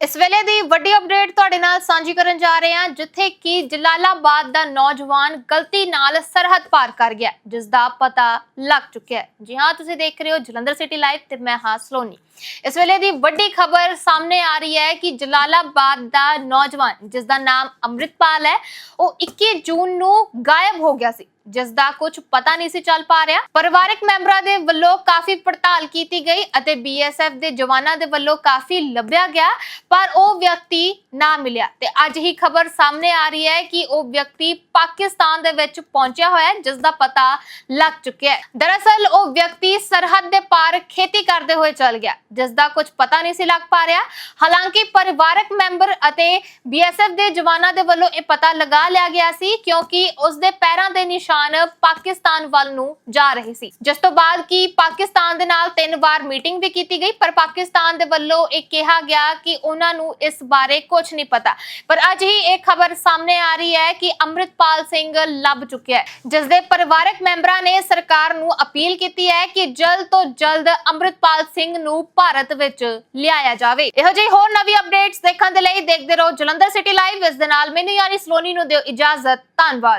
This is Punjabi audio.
ਇਸ ਵੇਲੇ ਦੀ ਵੱਡੀ ਅਪਡੇਟ ਤੁਹਾਡੇ ਨਾਲ ਸਾਂਝੀ ਕਰਨ ਜਾ ਰਹੇ ਹਾਂ, ਜਿੱਥੇ ਕਿ ਜਲਾਲਾਬਾਦ ਦਾ ਨੌਜਵਾਨ ਗਲਤੀ ਨਾਲ ਸਰਹੱਦ ਪਾਰ ਕਰ ਗਿਆ ਜਿਸ ਦਾ ਪਤਾ ਲੱਗ ਚੁੱਕਿਆ ਹੈ। ਜੀ ਹਾਂ, ਤੁਸੀਂ ਦੇਖ ਰਹੇ ਹੋ ਜਲੰਧਰ ਸਿਟੀ ਲਾਈਵ ਤੇ ਮੈਂ ਹਾਂ ਸਲੋਨੀ। ਇਸ ਵੇਲੇ ਦੀ ਵੱਡੀ ਖਬਰ ਸਾਹਮਣੇ ਆ ਰਹੀ ਹੈ ਕਿ ਜਲਾਲਾਬਾਦ ਦਾ ਨੌਜਵਾਨ ਜਿਸ ਦਾ ਨਾਮ ਅੰਮ੍ਰਿਤਪਾਲ ਹੈ, ਉਹ 21 ਜੂਨ ਨੂੰ ਗਾਇਬ ਹੋ ਗਿਆ ਸੀ। ਜਿਸ ਦਾ ਕੁਝ ਪਤਾ ਨਹੀਂ ਸੀ ਚੱਲ ਪਾ ਰਿਹਾ। ਪਰਿਵਾਰਕ ਮੈਂਬਰਾਂ ਦੇ ਵੱਲੋਂ ਕਾਫੀ ਪੜਤਾਲ ਕੀਤੀ ਗਈ ਅਤੇ ਬੀਐਸਐਫ ਦੇ ਜਵਾਨਾਂ ਦੇ ਵੱਲੋਂ ਕਾਫੀ ਲੱਭਿਆ ਗਿਆ, ਪਰ ਉਹ ਵਿਅਕਤੀ ਨਾ ਮਿਲਿਆ। ਤੇ ਅੱਜ ਹੀ ਖਬਰ ਸਾਹਮਣੇ ਆ ਰਹੀ ਹੈ ਕਿ ਉਹ ਵਿਅਕਤੀ ਪਾਕਿਸਤਾਨ ਦੇ ਵਿੱਚ ਪਹੁੰਚਿਆ ਹੋਇਆ ਹੈ ਜਿਸ ਦਾ ਪਤਾ ਲੱਗ ਚੁੱਕਿਆ ਹੈ। ਦਰਅਸਲ ਉਹ ਵਿਅਕਤੀ ਸਰਹੱਦ ਦੇ ਪਾਰ ਖੇਤੀ ਕਰਦੇ ਹੋਏ ਚੱਲ ਗਿਆ ਜਿਸ ਦਾ ਕੁਝ ਪਤਾ ਨਹੀਂ ਸੀ ਲੱਗ ਪਾ ਰਿਹਾ। ਹਾਲਾਂਕਿ ਪਰਿਵਾਰਕ ਮੈਂਬਰ ਅਤੇ ਬੀਐਸਐਫ ਦੇ ਜਵਾਨਾਂ ਦੇ ਵੱਲੋਂ ਇਹ ਪਤਾ ਲਗਾ ਲਿਆ ਗਿਆ ਸੀ, ਕਿਉਂਕਿ ਉਸ ਦੇ ਪੈਰਾਂ ਦੇ ਨਿਸ਼ਾਨ ਪਾਕਿਸਤਾਨ ਵੱਲ ਨੂੰ ਜਾ ਰਹੇ ਸੀ। ਜਿਸ ਤੋਂ ਬਾਅਦ ਕਿ ਪਾਕਿਸਤਾਨ ਦੇ ਨਾਲ ਤਿੰਨ ਵਾਰ ਮੀਟਿੰਗ ਵੀ ਕੀਤੀ ਗਈ, ਪਰ ਪਾਕਿਸਤਾਨ ਦੇ ਵੱਲੋਂ ਇਹ ਕਿਹਾ ਗਿਆ ਕਿ ਉਹਨਾਂ ਨੂੰ ਇਸ ਬਾਰੇ ਕੁਝ ਨਹੀਂ ਪਤਾ। ਪਰ ਅੱਜ ਹੀ ਇਹ ਖਬਰ ਸਾਹਮਣੇ ਆ ਰਹੀ ਹੈ ਕਿ ਅੰਮ੍ਰਿਤਪਾਲ ਸਿੰਘ ਲੱਭ ਚੁੱਕਿਆ ਹੈ। ਜਿਸ ਦੇ ਪਰਿਵਾਰਕ ਮੈਂਬਰਾਂ ਨੇ ਸਰਕਾਰ ਨੂੰ ਅਪੀਲ ਕੀਤੀ ਹੈ ਕਿ ਜਲਦ ਤੋਂ ਜਲਦ ਅੰਮ੍ਰਿਤਪਾਲ ਸਿੰਘ ਨੂੰ ਭਾਰਤ ਵਿੱਚ ਲਿਆਇਆ ਜਾਵੇ। ਇਹੋ ਜਿਹੀ ਹੋਰ ਨਵੀਂ ਅਪਡੇਟਸ ਦੇਖਣ ਦੇ ਲਈ ਦੇਖਦੇ ਰਹੋ ਜਲੰਧਰ ਸਿਟੀ ਲਾਈਵ। ਇਸ ਦੇ ਨਾਲ ਮੈਨੂੰ ਯਾਨੀ ਸਲੋਨੀ ਨੂੰ ਦਿਓ ਇਜਾਜ਼ਤ। ਧੰਨਵਾਦ।